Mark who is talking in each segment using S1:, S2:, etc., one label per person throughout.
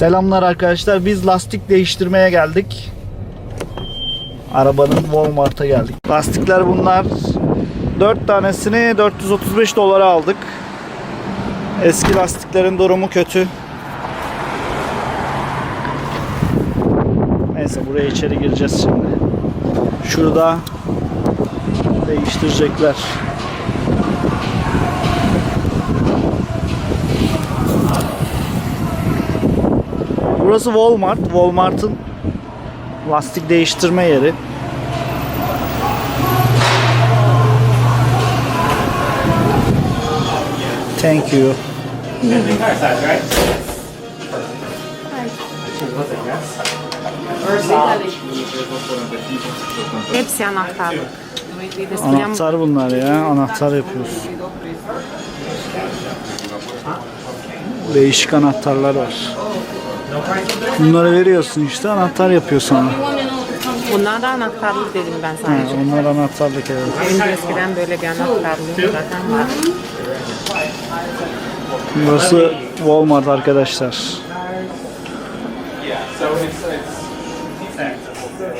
S1: Selamlar arkadaşlar. Biz lastik değiştirmeye geldik. Arabanın Walmart'a geldik. Lastikler bunlar. 4 tanesini 435 dolara aldık. Eski lastiklerin durumu kötü. Buraya içeri gireceğiz şimdi. Şurada değiştirecekler. Burası Walmart. Walmart'ın lastik değiştirme yeri. Thank you.
S2: Hepsi anahtarlık.
S1: Anahtar bunlar ya. Anahtar yapıyoruz. Değişik anahtarlar var. Bunları veriyorsun işte anahtar yapıyor sana.
S2: bunlar da anahtarlık dedim ben
S1: Ha,
S2: sadece.
S1: onlar anahtarlık evet.
S2: Benim de eskiden böyle bir anahtarlığım zaten var.
S1: Burası Walmart arkadaşlar.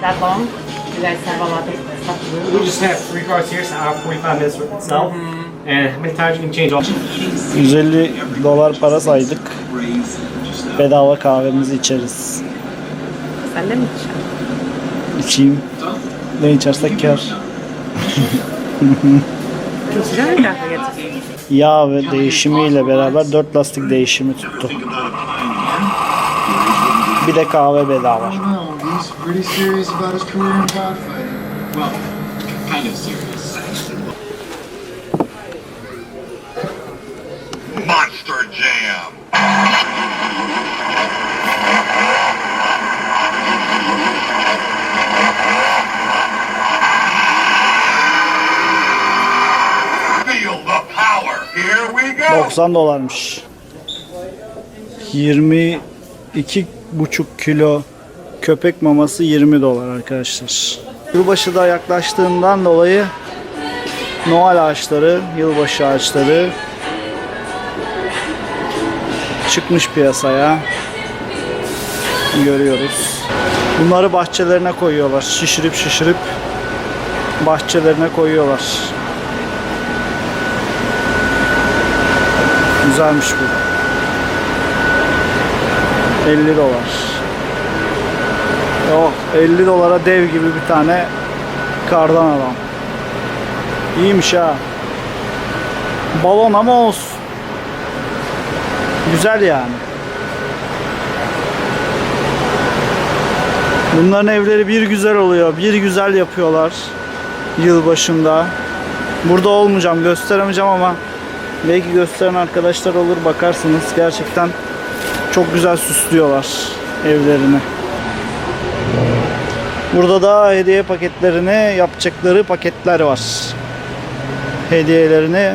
S2: that long? You guys have a lot of stuff to do.
S3: We just have three cars here, so hour 45 minutes for itself. And how many times you can change all?
S1: 150 dolar para saydık. Bedava kahvemizi içeriz.
S2: Sen de mi içeceksin?
S1: İçeyim. Ne içersek kar.
S2: Kahve getireyim?
S1: Yağ ve değişimiyle beraber 4 lastik değişimi tuttu. Bir de kahve bedava.
S4: He's pretty serious about his career in cockfighting. Well, kind of serious.
S5: Monster Jam. Feel the power. Here we go.
S1: 90 dolarmış. 22 buçuk kilo köpek maması 20 dolar arkadaşlar. Yılbaşı da yaklaştığından dolayı Noel ağaçları, yılbaşı ağaçları çıkmış piyasaya. Görüyoruz. Bunları bahçelerine koyuyorlar. Şişirip şişirip bahçelerine koyuyorlar. Güzelmiş bu. 50 dolar. Oh 50 dolara dev gibi bir tane kardan adam. İyiymiş ha. Balon ama olsun. Güzel yani. Bunların evleri bir güzel oluyor. Bir güzel yapıyorlar. Yılbaşında. Burada olmayacağım, gösteremeyeceğim ama belki gösteren arkadaşlar olur bakarsınız. Gerçekten çok güzel süslüyorlar evlerini. Burada da hediye paketlerini yapacakları paketler var. Hediyelerini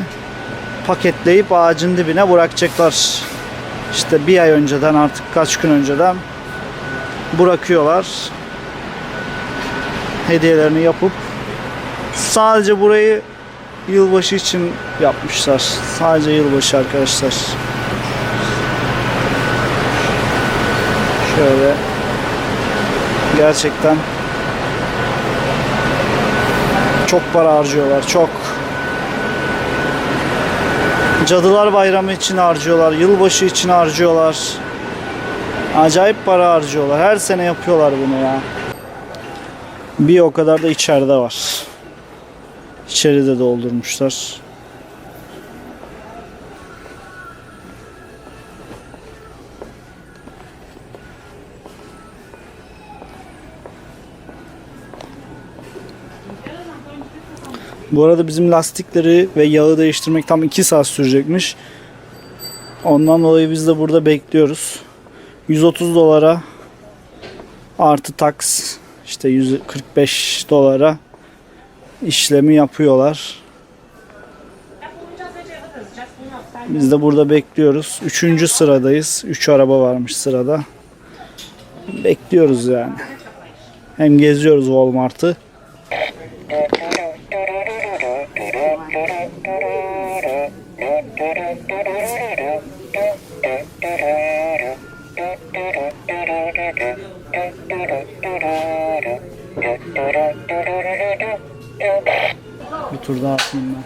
S1: paketleyip ağacın dibine bırakacaklar. İşte bir ay önceden artık kaç gün önceden bırakıyorlar. Hediyelerini yapıp sadece burayı yılbaşı için yapmışlar. Sadece yılbaşı arkadaşlar. Şöyle gerçekten çok para harcıyorlar. Çok. Cadılar Bayramı için harcıyorlar. Yılbaşı için harcıyorlar. Acayip para harcıyorlar. Her sene yapıyorlar bunu ya. Bir o kadar da içeride var. İçeride doldurmuşlar. Bu arada bizim lastikleri ve yağı değiştirmek tam 2 saat sürecekmiş. Ondan dolayı biz de burada bekliyoruz. 130 dolara artı tax işte 145 dolara işlemi yapıyorlar. Biz de burada bekliyoruz. Üçüncü sıradayız. Üç araba varmış sırada. Bekliyoruz yani. Hem geziyoruz Walmart'ı. Bir tur daha atayım ben.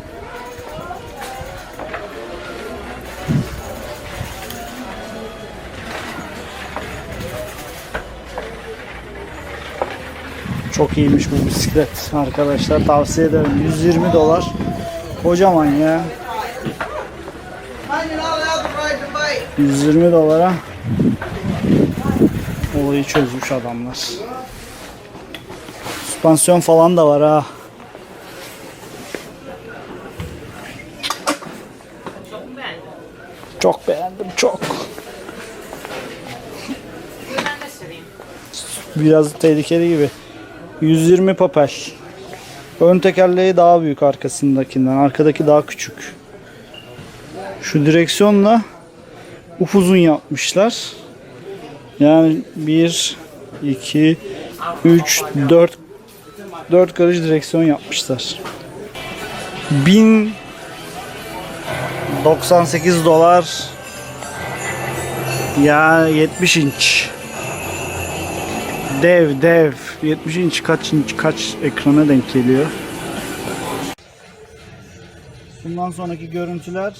S1: Çok iyiymiş bu bisiklet arkadaşlar. Tavsiye ederim. 120 dolar. Kocaman ya. 120 dolara olayı çözmüş adamlar süspansiyon falan da var ha çok beğendim çok biraz tehlikeli gibi 120 papel. Ön tekerleği daha büyük arkasındakinden. Arkadaki daha küçük. Şu direksiyonla upuzun yapmışlar. Yani 1, 2, 3, 4 4 karış direksiyon yapmışlar. 1098 dolar ya 70 inç. Dev dev 70 inç kaç inç kaç ekrana denk geliyor. Bundan sonraki görüntüler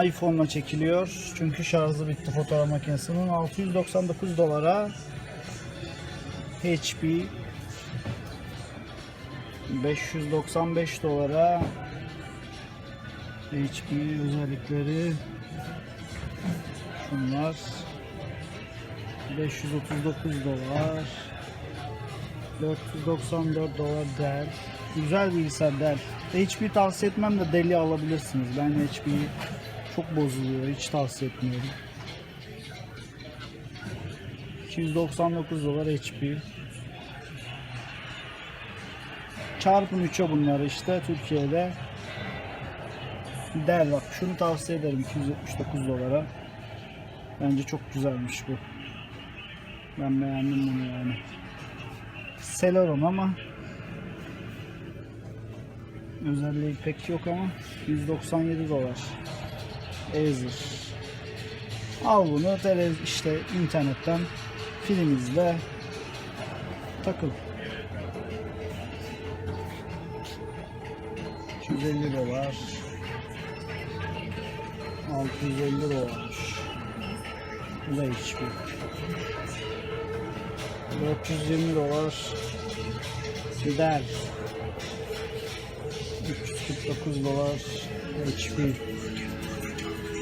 S1: iPhone'la çekiliyor. Çünkü şarjı bitti fotoğraf makinesinin. 699 dolara HP 595 dolara HP özellikleri şunlar. 539 dolar. 494 dolar Dell Güzel bilgisayar Dell HP tavsiye etmem de Dell'i alabilirsiniz. Ben HP'yi çok bozuluyor hiç tavsiye etmiyorum 299 dolar HP Çarpın 3'e bunlar işte Türkiye'de Dell bak şunu tavsiye ederim 279 dolara Bence çok güzelmiş bu. Ben beğendim bunu yani. Celeron ama özelliği pek yok ama 197 dolar. Acer. Al bunu televiz işte internetten film izle takıl. 250 dolar. 650 dolar. Bu da HP 420 dolar. Dell 349 dolar. HP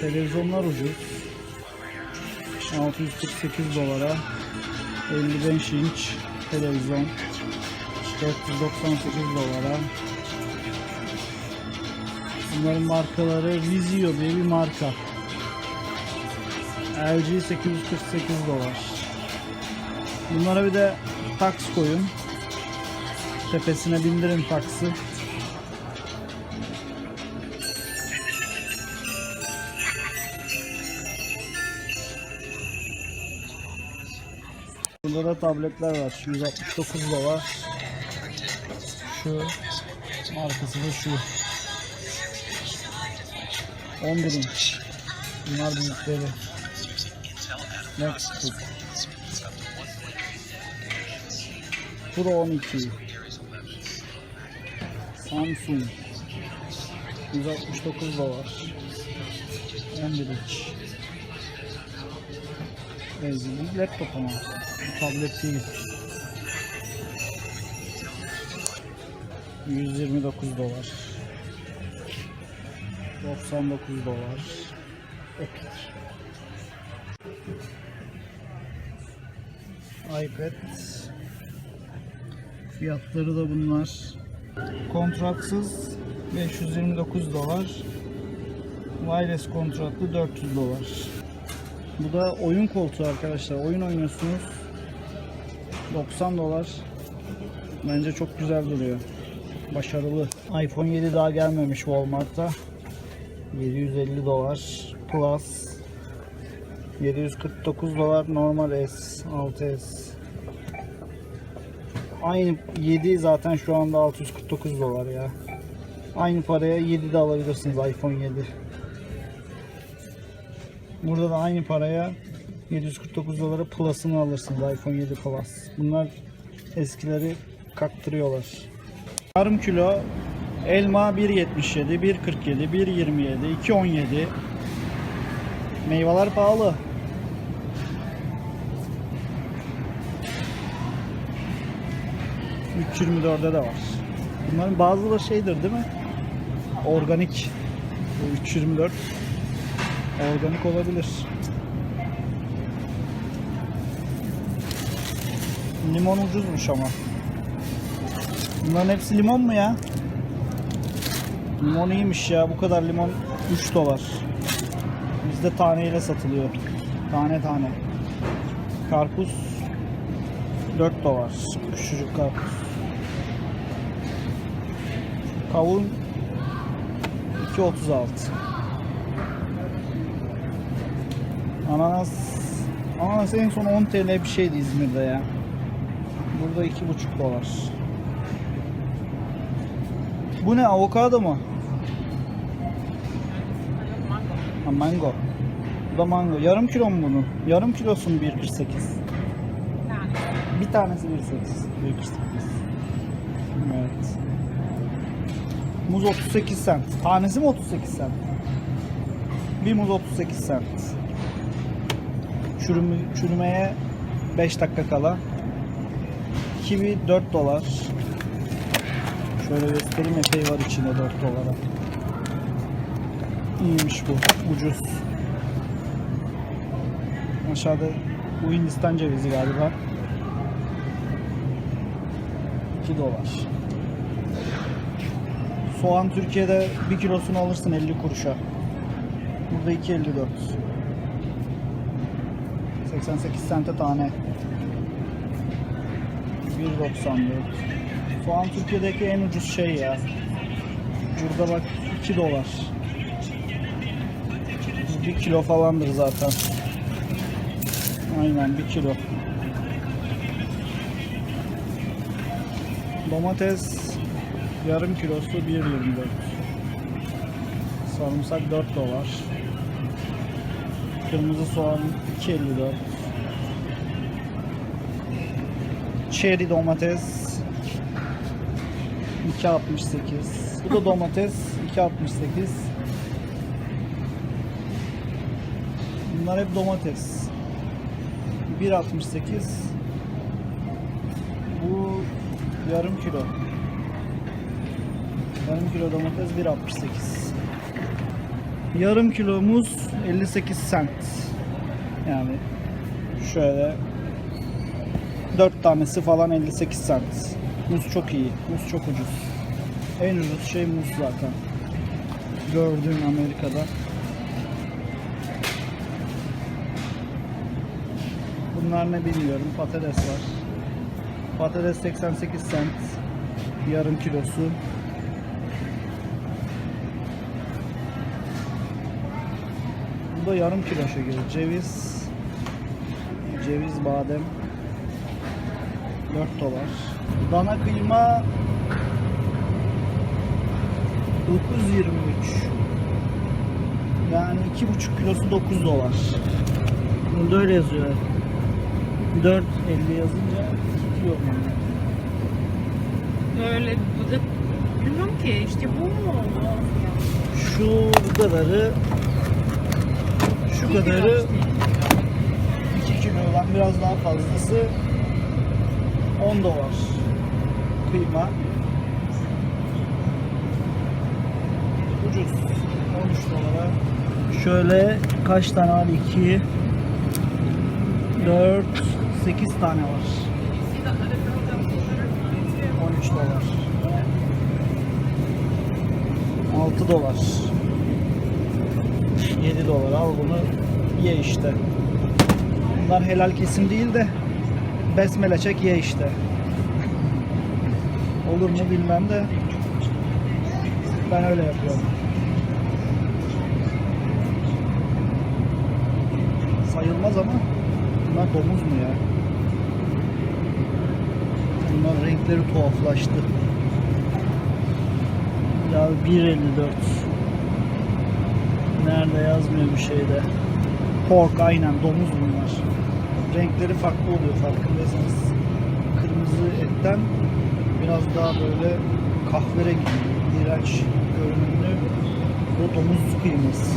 S1: Televizyonlar ucuz 648 dolara 55 inç televizyon 498 dolara Bunların markaları Vizio diye bir marka LG 848 dolar. Bunlara bir de tax koyun. Tepesine bindirin taksı. Burada da tabletler var. 169 dolar. Şu markası da şu. 11 inç. Bunlar büyükleri. Nextbook. Pro 12. Samsung. 169 dolar. 11 inç. Laptop ama. Bu tablet değil. 129 dolar. 99 dolar. Epic. iPad. Fiyatları da bunlar. Kontratsız 529 dolar. Wireless kontratlı 400 dolar. Bu da oyun koltuğu arkadaşlar. Oyun oynuyorsunuz. 90 dolar. Bence çok güzel duruyor. Başarılı. iPhone 7 daha gelmemiş Walmart'ta. 750 dolar plus 749 dolar normal S 6S Aynı 7 zaten şu anda 649 dolar ya. Aynı paraya 7 de alabilirsiniz iPhone 7. Burada da aynı paraya 749 dolara Plus'ını alırsınız iPhone 7 Plus. Bunlar eskileri kaktırıyorlar. Yarım kilo elma 1.77, 1.47, 1.27, 2.17. Meyveler pahalı. ...324'de de var. Bunların bazıları şeydir değil mi? Organik. Bu 324 organik olabilir. Limon ucuzmuş ama. Bunların hepsi limon mu ya? Limon iyiymiş ya. Bu kadar limon 3 dolar. Bizde taneyle satılıyor. Tane tane. Karpuz 4 dolar. Küçücük karpuz. Kavun 2.36. Ananas Ananas en son 10 TL bir şeydi İzmir'de ya. Burada 2.5 dolar. Bu ne avokado mu? Ha, mango. Bu da mango. Yarım kilo mu bunun? Yarım kilosu mu 1.48? Bir tanesi 1.8. 1.48. Evet. Muz 38 cent. Tanesi mi 38 cent? Bir muz 38 cent. Çürümü, çürümeye 5 dakika kala. Kivi 4 dolar. Şöyle göstereyim epey var içinde 4 dolara. İyiymiş bu. Ucuz. Aşağıda bu Hindistan cevizi galiba. 2 dolar. Soğan Türkiye'de 1 kilosunu alırsın 50 kuruşa. Burada 2.54. 88 sente tane. 1.94. Soğan Türkiye'deki en ucuz şey ya. Burada bak 2 dolar. 1 kilo falandır zaten. Aynen 1 kilo. Domates yarım kilosu 1.24. Sarımsak 4 dolar. Kırmızı soğan 2.54. Cherry domates 2.68. Bu da domates 2.68. Bunlar hep domates. 1.68. Bu yarım kilo. Yarım kilo domates 1.68. Yarım kilo muz 58 cent. Yani şöyle 4 tanesi falan 58 cent. Muz çok iyi. Muz çok ucuz. En ucuz şey muz zaten. Gördüğün Amerika'da. Bunlar ne bilmiyorum. Patates var. Patates 88 cent. Yarım kilosu. Bu da yarım kilo şekeri. Ceviz. Ceviz, badem. 4 dolar. Dana kıyma 9.23. Yani 2,5 kilosu 9 dolar. Bunda öyle yazıyor. 4.50 yazınca 2 kilo mu?
S2: Öyle bu da bilmiyorum ki işte bu mu?
S1: Şu kadarı şu kadarı 2 kilodan biraz daha fazlası 10 dolar. Kıyma. Ucuz. 13 dolara. Şöyle kaç tane var? 2 4 8 tane var. 13 dolar. 6 dolar. 7 dolar. Al bunu ye işte. Bunlar helal kesim değil de besmele çek ye işte. Olur mu bilmem de ben öyle yapıyorum. Sayılmaz ama bunlar domuz mu ya? Bunlar renkleri tuhaflaştı. Ya 1.54 Nerede yazmıyor bir şeyde. Pork aynen domuz bunlar. Renkleri farklı oluyor farkındaysanız. Kırmızı etten biraz daha böyle kahverengi, iğrenç görünümlü bu domuz kıyması.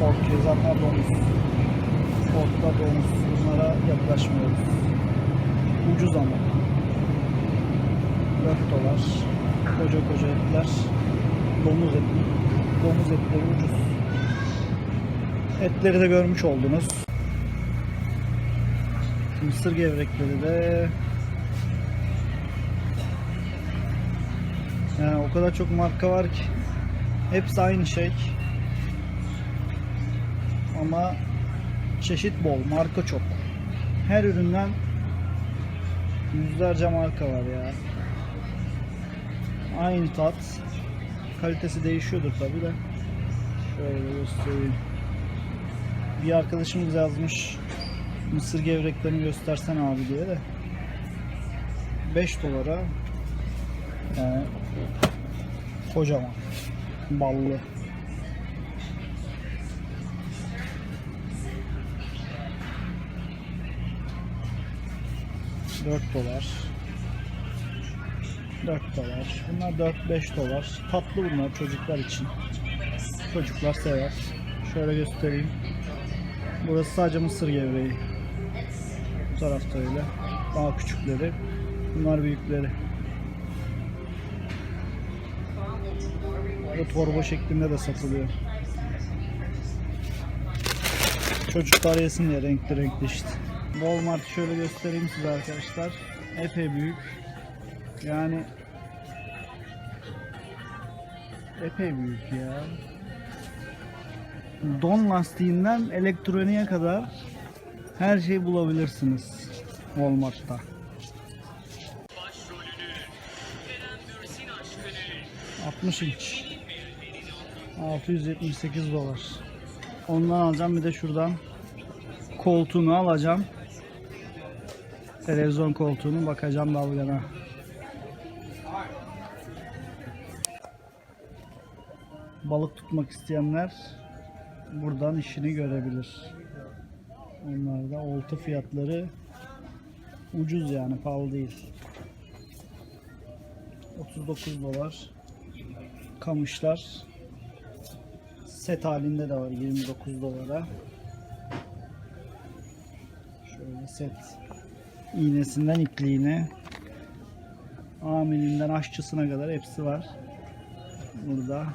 S1: Pork yazanlar domuz. Pork'ta domuz. Bunlara yaklaşmıyoruz. Ucuz ama. 4 dolar. Koca koca etler. Domuz eti. Domuz etleri ucuz. Etleri de görmüş oldunuz. Mısır gevrekleri de yani o kadar çok marka var ki hepsi aynı şey. Ama çeşit bol, marka çok. Her üründen yüzlerce marka var ya. Aynı tat. Kalitesi değişiyordur tabi de. Şöyle göstereyim. Bir arkadaşımız yazmış. Mısır gevreklerini göstersen abi diye de. 5 dolara yani kocaman ballı. Dört dolar. 4 dolar. Bunlar 4-5 dolar. Tatlı bunlar çocuklar için. Çocuklar sever. Şöyle göstereyim. Burası sadece mısır gevreği. Bu tarafta öyle. Daha küçükleri. Bunlar büyükleri. Bu torba şeklinde de satılıyor. Çocuklar yesin diye renkli renkli işte. Walmart şöyle göstereyim size arkadaşlar. Epey büyük. Yani epey büyük ya. Don lastiğinden elektroniğe kadar her şeyi bulabilirsiniz Walmart'ta. ...60 inç. 678 dolar. Ondan alacağım bir de şuradan koltuğunu alacağım. Televizyon koltuğunu bakacağım dalgana. Balık tutmak isteyenler buradan işini görebilir. Onlar da olta fiyatları ucuz yani pahalı değil. 39 dolar. Kamışlar set halinde de var 29 dolara. Şöyle set iğnesinden ipliğine amilinden aşçısına kadar hepsi var. Burada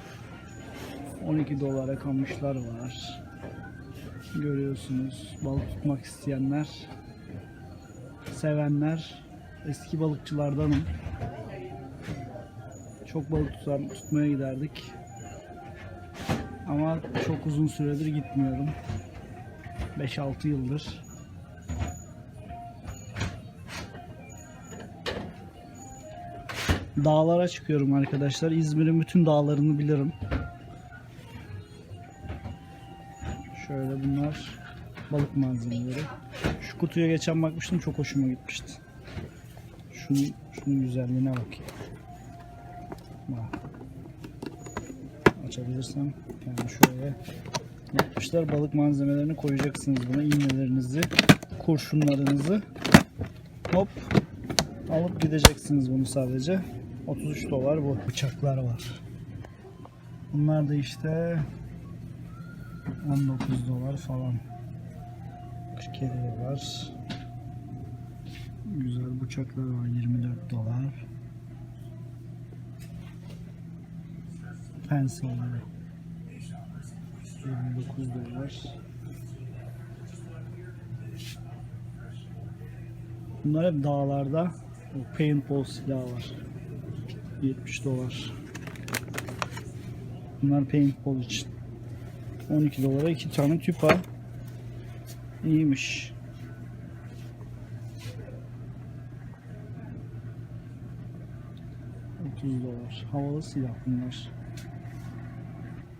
S1: 12 dolara kamışlar var. Görüyorsunuz balık tutmak isteyenler, sevenler, eski balıkçılardanım. Çok balık tutar, tutmaya giderdik. Ama çok uzun süredir gitmiyorum. 5-6 yıldır. Dağlara çıkıyorum arkadaşlar. İzmir'in bütün dağlarını bilirim. Şöyle bunlar balık malzemeleri. Şu kutuya geçen bakmıştım çok hoşuma gitmişti. Şunun, şunun güzelliğine bak. Açabilirsem yani şöyle yapmışlar. Balık malzemelerini koyacaksınız buna. İğnelerinizi, kurşunlarınızı hop alıp gideceksiniz bunu sadece. 33 dolar bu. Bıçaklar var. Bunlar da işte 19 dolar falan. 47 dolar. Güzel bıçaklar var 24 dolar. Pensilleri 29 dolar. Bunlar hep dağlarda. O paintball silahı var. 70 dolar. Bunlar paintball için. 12 dolara iki tane tüp var. İyiymiş. ...30 dolar. Havalı silah bunlar.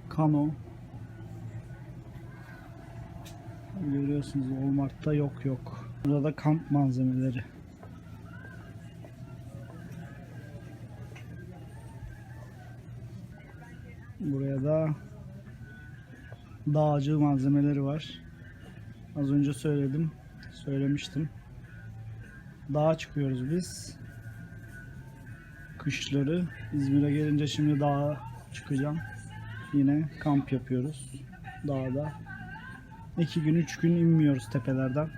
S1: Kano. Görüyorsunuz Walmart'ta yok yok. Burada da kamp malzemeleri. Buraya da dağcı malzemeleri var. Az önce söyledim. Söylemiştim. Dağa çıkıyoruz biz. Kışları. İzmir'e gelince şimdi dağa çıkacağım. Yine kamp yapıyoruz. Dağda. İki gün, üç gün inmiyoruz tepelerden.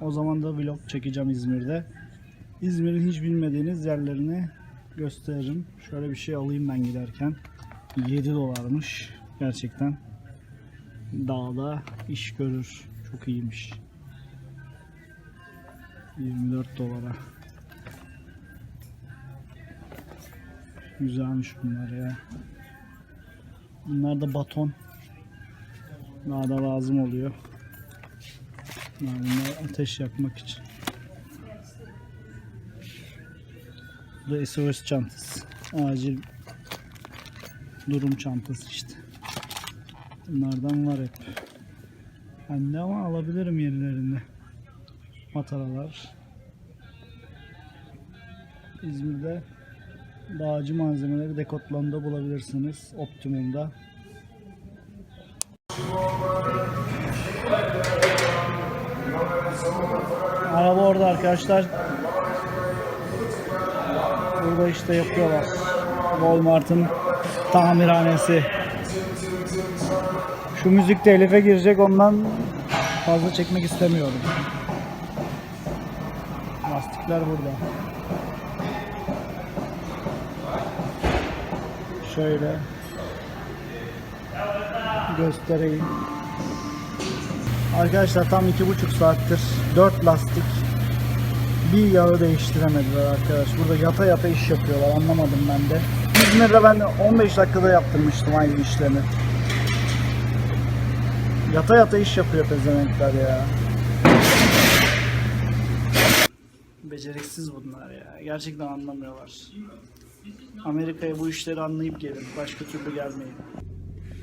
S1: O zaman da vlog çekeceğim İzmir'de. İzmir'in hiç bilmediğiniz yerlerini gösteririm. Şöyle bir şey alayım ben giderken. 7 dolarmış. Gerçekten dağda iş görür. Çok iyiymiş. 24 dolara. Güzelmiş bunlar ya. Bunlar da baton. Dağda lazım oluyor. Yani bunlar ateş yakmak için. Bu da SOS çantası. Acil durum çantası işte. Bunlardan var hep. Bende ama alabilirim yerlerinde. Mataralar. İzmir'de dağcı malzemeleri Decathlon'da bulabilirsiniz. Optimum'da. Araba orada arkadaşlar. Burada işte yapıyorlar. Walmart'ın tamirhanesi. Şu müzik telife girecek ondan fazla çekmek istemiyorum. Lastikler burada. Şöyle göstereyim. Arkadaşlar tam iki buçuk saattir 4 lastik bir yağı değiştiremediler arkadaş. Burada yata yata iş yapıyorlar anlamadım ben de. İzmir'de ben de 15 dakikada yaptırmıştım aynı işlemi. Yata yata iş yapıyor pezevenkler ya. Beceriksiz bunlar ya. Gerçekten anlamıyorlar. Amerika'ya bu işleri anlayıp gelin. Başka türlü gelmeyin.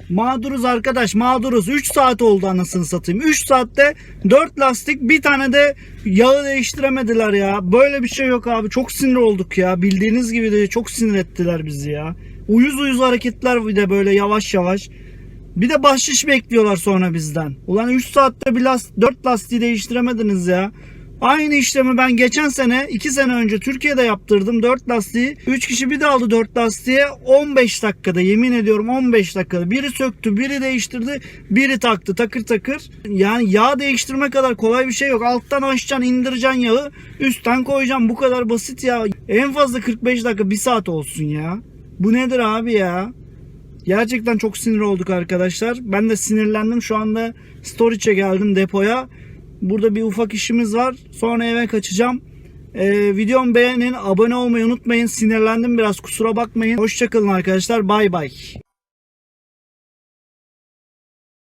S1: Mağduruz arkadaş mağduruz. 3 saat oldu anasını satayım. 3 saatte 4 lastik bir tane de yağı değiştiremediler ya. Böyle bir şey yok abi. Çok sinir olduk ya. Bildiğiniz gibi de çok sinir ettiler bizi ya. Uyuz uyuz hareketler bir de böyle yavaş yavaş. Bir de bahşiş bekliyorlar sonra bizden. Ulan 3 saatte bir last 4 lastiği değiştiremediniz ya. Aynı işlemi ben geçen sene 2 sene önce Türkiye'de yaptırdım 4 lastiği. 3 kişi bir de aldı 4 lastiğe 15 dakikada yemin ediyorum 15 dakikada. Biri söktü biri değiştirdi biri taktı takır takır. Yani yağ değiştirme kadar kolay bir şey yok. Alttan açacaksın indireceksin yağı üstten koyacaksın bu kadar basit ya. En fazla 45 dakika 1 saat olsun ya. Bu nedir abi ya? Gerçekten çok sinir olduk arkadaşlar. Ben de sinirlendim. Şu anda storage'e geldim depoya. Burada bir ufak işimiz var. Sonra eve kaçacağım. Ee, videomu beğenin, abone olmayı unutmayın. Sinirlendim biraz kusura bakmayın. Hoşçakalın arkadaşlar. Bay bay.